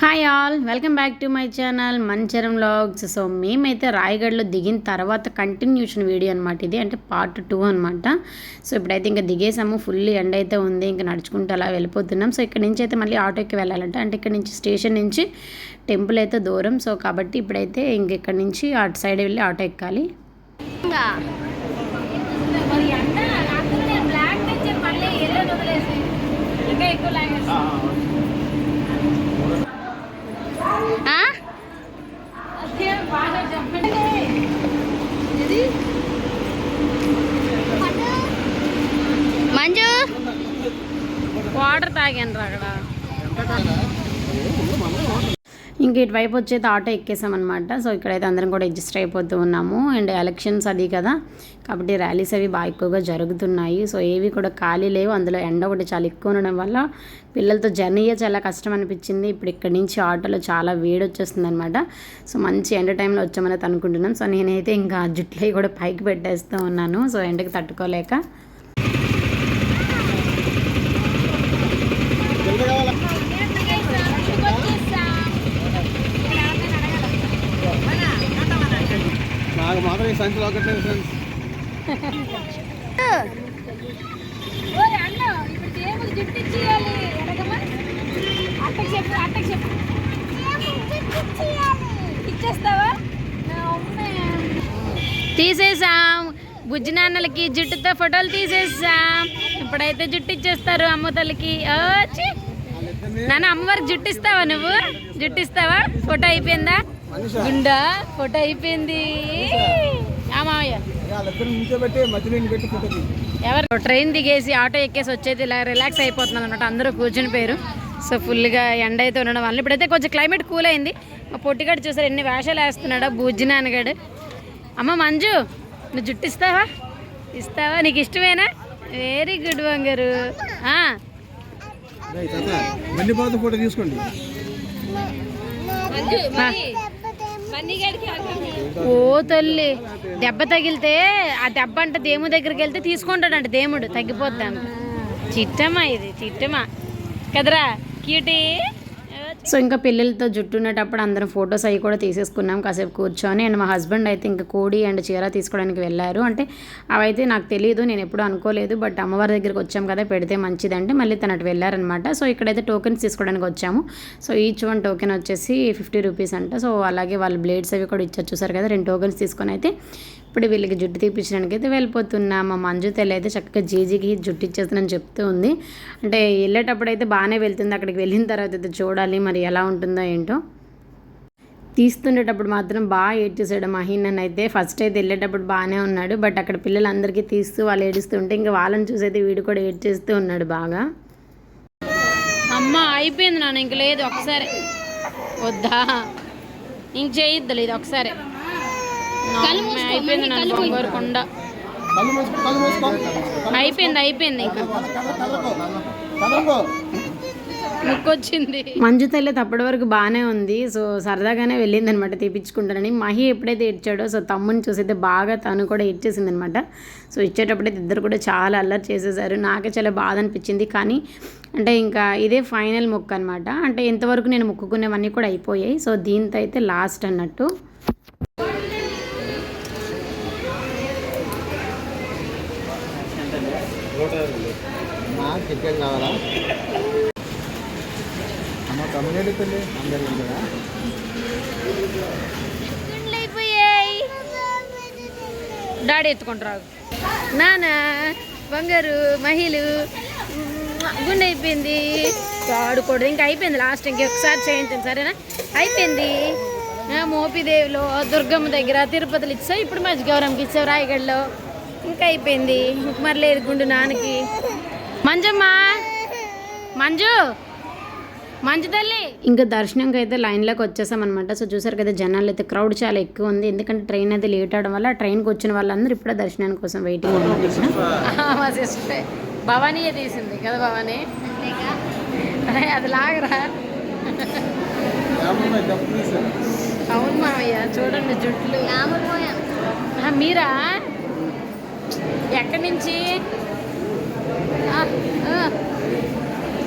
Hi all welcome back to my channel మంచరం vlogs so మేమైతే రాయగఢ్లో దిగిన తర్వాత కంటిన్యూషన్ వీడియో అనమాట ఇది అంటే పార్ట్ టూ అనమాట సో ఇప్పుడైతే ఇంకా దిగేసాము ఫుల్ ఎండ అయితే ఉంది ఇంకా నడుచుకుంటూ అలా వెళ్ళిపోతున్నాం. సో ఇక్కడ నుంచి అయితే మళ్ళీ ఆటోకి వెళ్ళాలంట. అంటే ఇక్కడ నుంచి స్టేషన్ నుంచి టెంపుల్ అయితే దూరం. సో కాబట్టి ఇప్పుడైతే ఇంక ఇక్కడ నుంచి అటు సైడ్ వెళ్ళి ఆటో ఎక్కాలి. మరి అంట నాకు నేను బ్లాక్ తెచ్చే మళ్ళీ ఎల్లో వదిలేసి ఇంకా ఎక్కువ లాగేసి అదే బాగా చెప్పండి ఇది మంజు వాటర్ తాగాను రా అక్కడ. ఇంక ఇటువైపు వచ్చేది ఆటో ఎక్కేసామన్నమాట. సో ఇక్కడైతే అందరం కూడా అడ్జస్ట్ అయిపోతూ ఉన్నాము. అండ్ ఎలక్షన్స్ అది కదా. కాబట్టి ర్యాలీస్ అవి బాగా ఎక్కువగా జరుగుతున్నాయి. సో ఏవి కూడా ఖాళీ లేవు. అందులో ఎండ ఒకటి చాలా ఎక్కువ ఉండడం వల్ల పిల్లలతో జర్నీయే చాలా కష్టం అనిపించింది. ఇప్పుడు ఇక్కడి నుంచి ఆటోలో చాలా వేడి వచ్చేస్తుంది అనమాట సో మంచి ఎండ టైంలో వచ్చామని అనుకుంటున్నాం సో నేనైతే ఇంకా జుట్లు అవి కూడా పైకి పెట్టేస్తూ ఉన్నాను. సో ఎండకి తట్టుకోలేక ఎంత కావాలా నాకు మాత్రం ఈ సంచులు ఒకట్లేదు ఫ్రెండ్స్ ఓయ్ అన్న ఇప్పుడు దేవుడు జుట్టు ఇచ్చేయాలి ఎడగమా అట్టకి చెప్పు అట్టకి చెప్పు ఇచ్చేస్తావా? నా అమ్మే. తీసేసాం బుజ్జి నాన్నలకి జుట్టుతో ఫోటోలు తీసేసాం ఇప్పుడైతే జుట్టు ఇచ్చేస్తారు అమ్మ తల్లికి. నాన్న అమ్మవారికి జుట్టు ఇస్తావా నువ్వు? జుట్టు ఇస్తావా? ఫోటో అయిపోయిందా? గుండా ఫోటో అయిపోయింది. ఎవరు? ట్రైన్ దిగేసి ఆటో ఎక్కేసి వచ్చేది ఇలా రిలాక్స్ అయిపోతున్నాం అనమాట అందరూ కూర్చుని పోయారు. సో ఫుల్గా ఎండ అయితే ఉండడం వల్ల ఇప్పుడైతే కొంచెం క్లైమేట్ కూల్ అయింది. మా పొట్టిగాడు చూసారు ఎన్ని వేషాలు వేస్తున్నాడా బుజ్జి నాన్నగాడు. అమ్మ మంజు నువ్వు జుట్టు ఇస్తావా? ఇస్తావా? నీకు ఇష్టమేనా? వెరీ గుడ్ ఫోటో తీసుకోండి. ఓ తల్లి దెబ్బ తగిలితే ఆ దెబ్బ అంటే దేవుడి దగ్గరికి వెళ్తే తీసుకుంటాడంట దేవుడు తగ్గిపోద్దాం చిట్టమా ఇది చిట్టమా కదరా క్యూటీ సో ఇంకా పిల్లలతో జుట్టు ఉండేటప్పుడు అందరం ఫొటోస్ అవి కూడా తీసేసుకున్నాం కాసేపు కూర్చొని. అండ్ మా హస్బెండ్ అయితే ఇంకా కోడి అండ్ చీర తీసుకోవడానికి వెళ్ళారు. అంటే అవైతే నాకు తెలియదు నేను ఎప్పుడు అనుకోలేదు. బట్ అమ్మవారి దగ్గరికి వచ్చాం కదా పెడితే మంచిదంటే మళ్ళీ తను అటు వెళ్ళారనమాట. సో ఇక్కడైతే టోకెన్స్ తీసుకోవడానికి వచ్చాము. సో ఈచ్ వన్ టోకెన్ వచ్చేసి ఫిఫ్టీ రూపీస్ అంట. సో అలాగే వాళ్ళు బ్లేడ్స్ అవి కూడా ఇచ్చారు చూసారు కదా రెండు టోకెన్స్ తీసుకొని అయితే ఇప్పుడు వీళ్ళకి జుట్టు తీపించడానికి అయితే వెళ్ళిపోతున్నా. మా మంజు తెల్ల అయితే చక్కగా జీజీకి జుట్టు ఇచ్చేస్తుందని చెప్తూ ఉంది. అంటే వెళ్ళేటప్పుడు అయితే బాగానే వెళ్తుంది. అక్కడికి వెళ్ళిన తర్వాత అయితే చూడాలి. మరి ఎలా ఉంటుందో ఏంటో. తీస్తుండేటప్పుడు మాత్రం బాగా ఏడ్చేసాడు మహీన్ అని అయితే. ఫస్ట్ అయితే వెళ్ళేటప్పుడు బాగానే ఉన్నాడు బట్ అక్కడ పిల్లలందరికీ తీస్తూ వాళ్ళు ఏడుస్తుంటే ఇంకా వాళ్ళని చూసైతే వీడు కూడా ఏడ్చేస్తూ ఉన్నాడు బాగా. అమ్మ అయిపోయింది నాన్న ఇంక లేదు ఒకసారి. వద్దా? ఇంక చేయొద్దులే ఇది ఒకసారి. అయిపోయింది నన్ను బొంగారు కొండ. అయిపోయింది అయిపోయింది ఇంకా. కదలకో ముక్కొచ్చింది. మంజు తల్లి అప్పటి వరకు బాగానే ఉంది. సో సరదాగానే వెళ్ళింది అనమాట తీపించుకుంటానని మహి ఎప్పుడైతే ఇచ్చాడో సో తమ్ముని చూసైతే బాగా తను కూడా ఇచ్చేసింది అనమాట సో ఇచ్చేటప్పుడైతే ఇద్దరు కూడా చాలా అల్లరి చేసేసారు. నాకే చాలా బాధ అనిపించింది. కానీ అంటే ఇంకా ఇదే ఫైనల్ మొక్క అనమాట అంటే ఇంతవరకు నేను మొక్కుకునేవన్నీ కూడా అయిపోయాయి. సో దీంతో అయితే లాస్ట్ అన్నట్టు. చికెన్ కావాలా? మా కమ్యూనిటీ పెళ్ళి అందరు ఉంటారా డాడీ ఎత్తుకుంటారు నానా బంగారు మహిళలు గుండె అయిపోయింది. ఆడుకోడు ఇంకా అయిపోయింది లాస్ట్ ఇంకొకసారి చేయించండి సరేనా? అయిపోయింది. మోపిదేవిలో దుర్గమ్మ దగ్గర తిరుపతిలో ఇచ్చావు ఇప్పుడు మంచి గౌరవం ఇచ్చావు రాయగఢలో ఇంకా అయిపోయింది. మరి లేదు గుండు నాన్నకి. మంజమ్మ? మంజు? మంచి తల్లి. ఇంకా దర్శనంకి అయితే లైన్లోకి వచ్చేసామన్నమాట. సో చూసారు కదా జనాలు అయితే క్రౌడ్ చాలా ఎక్కువ ఉంది. ఎందుకంటే ట్రైన్ అయితే లేట్ అవడం వల్ల ట్రైన్కి వచ్చిన వాళ్ళందరూ ఇప్పుడే దర్శనానికి కోసం వెయిటింగ్ మా సిస్టర్ భవానీయే తీసింది కదా భవానీ? అది లాగరా? అవును మామయ్య చూడండి జుట్లు. మీరా? ఎక్కడి నుంచి.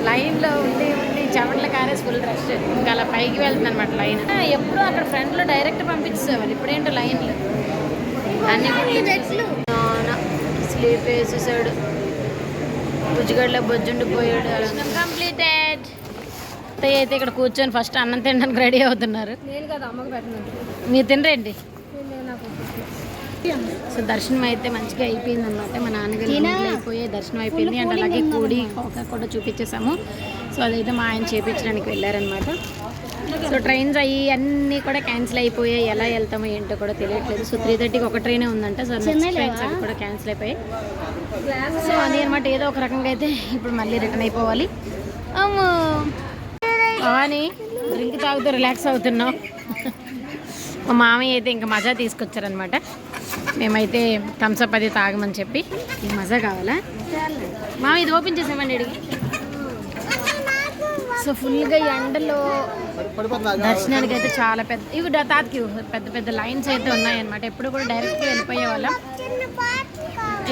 లైన్లో ఉండి చెమటలు కారేసి ఫుల్ రష్ ఇంకా అలా పైకి వెళ్తుంది అనమాట లైన్ ఎప్పుడు అక్కడ ఫ్రంట్లో డైరెక్ట్ పంపించేసేవాళ్ళు. ఇప్పుడేంటో లైన్లు అన్ని స్లీప్ వేసేసాడు. బుజ్జిగడ్డలో బొజ్జుండిపోయాడు కంప్లీటెడ్ అత్తయ్య అయితే ఇక్కడ కూర్చొని ఫస్ట్ అన్నం తినడానికి రెడీ అవుతున్నారు. నేను కదా అమ్మకి పెట్టినట్టు. మీరు తినరండి? సో దర్శనం అయితే మంచిగా అయిపోయింది అనమాట మా నాన్నగారు అయిపోయి దర్శనం అయిపోయింది. అండ్ అలాగే కూడి కోక కూడా చూపించేసాము. సో అదైతే మా ఆయన చేపించడానికి వెళ్ళారనమాట సో ట్రైన్స్ అయ్యి అన్నీ కూడా క్యాన్సిల్ అయిపోయాయి. ఎలా వెళ్తామో ఏంటో కూడా తెలియట్లేదు. సో త్రీ థర్టీకి ఒక ట్రైనే ఉందంట. సో ట్రైన్స్ అవి కూడా క్యాన్సిల్ అయిపోయాయి. సో అది అనమాట ఏదో ఒక రకంగా అయితే ఇప్పుడు మళ్ళీ రిటర్న్ అయిపోవాలి. అమ్మో! భవాని డ్రింక్ తాగుతూ రిలాక్స్ అవుతున్నాం మా మామయ్య అయితే ఇంకా మజా తీసుకొచ్చారనమాట మేమైతే థమ్స్అప్ అది తాగమని చెప్పి. మజా కావాలా? మామ ఇది ఓపెన్ చేసామండి అడిగి. సో ఫుల్గా ఎండలో దర్శనానికి అయితే చాలా పెద్ద ఇవి తాతకి. పెద్ద పెద్ద లైన్స్ అయితే ఉన్నాయన్నమాట. ఎప్పుడు కూడా డైరెక్ట్గా వెళ్ళిపోయే వాళ్ళం.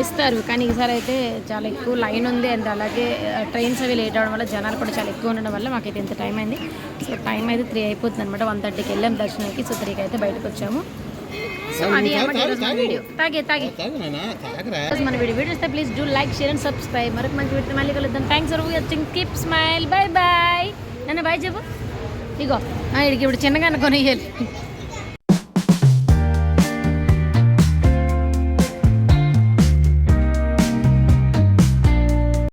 ఇస్తారు కానీ ఈసారి అయితే చాలా ఎక్కువ లైన్ ఉంది. అండ్ అలాగే ట్రైన్స్ అవి లేట్ అవడం వల్ల జనాలు కూడా చాలా ఎక్కువ ఉండడం వల్ల మాకైతే ఇంత టైం అయింది. సో టైం అయితే త్రీ అయిపోతుంది అనమాట వన్ థర్టీకి వెళ్ళాం దర్శనానికి. సో త్రీకి అయితే బయటకు వచ్చాము. సో అది అనమాట ఈరోజు మన వీడియో. తాగే తాగే. మన video video please do like share and subscribe మరొక మంచి వీడియో మళ్ళీ కలుద్దాం. Thanks for watching keep smile bye bye నన్ను బాయ్ చెప్పు. ఇగో ఇడికి ఇప్పుడు చిన్నగా కొనియాలి